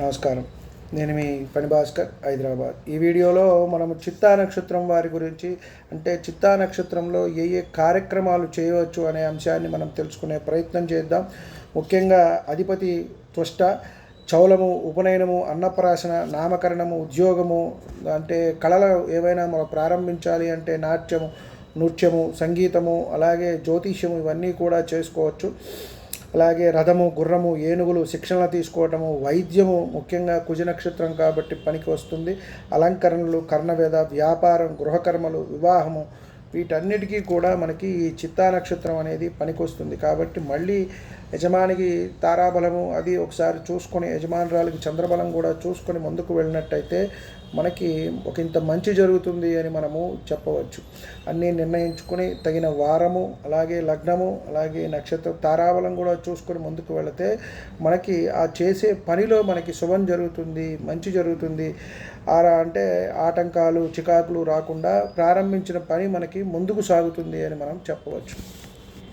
నమస్కారం. నేను మీ పని భాస్కర్ హైదరాబాద్. ఈ వీడియోలో మనము చిత్తా నక్షత్రం వారి గురించి అంటే చిత్తా నక్షత్రంలో ఏ ఏ కార్యక్రమాలు చేయవచ్చు అనే అంశాన్ని మనం తెలుసుకునే ప్రయత్నం చేద్దాం. ముఖ్యంగా అధిపతి త్వష్ట చౌలము ఉపనయనము అన్నప్రాసన నామకరణము ఉద్యోగము అంటే కళలు ఏవైనా మనం ప్రారంభించాలి అంటే నాట్యము నృత్యము సంగీతము అలాగే జ్యోతిష్యము ఇవన్నీ కూడా చేసుకోవచ్చు. అలాగే రథము గుర్రము ఏనుగులు శిక్షణ తీసుకోవటము వైద్యము ముఖ్యంగా కుజనక్షత్రం కాబట్టి పనికి వస్తుంది. అలంకరణలు కర్ణవేద వ్యాపారం గృహకర్మలు వివాహము వీటన్నిటికీ కూడా మనకి ఈ చిత్తా నక్షత్రం అనేది పనికొస్తుంది. కాబట్టి మళ్ళీ యజమానికి తారాబలము అది ఒకసారి చూసుకొని యజమానురాలకి చంద్రబలం కూడా చూసుకొని ముందుకు వెళ్ళినట్టయితే మనకి ఒక ఇంత మంచి జరుగుతుంది అని మనము చెప్పవచ్చు. అన్నీ నిర్ణయించుకొని తగిన వారము అలాగే లగ్నము అలాగే నక్షత్ర తారాబలం కూడా చూసుకొని ముందుకు వెళితే మనకి ఆ చేసే పనిలో మనకి శుభం జరుగుతుంది మంచి జరుగుతుంది. ఆరా అంటే ఆటంకాలు చికాకులు రాకుండా ప్రారంభించిన పని మనకి ముందుకు సాగుతుంది అని మనం చెప్పవచ్చు.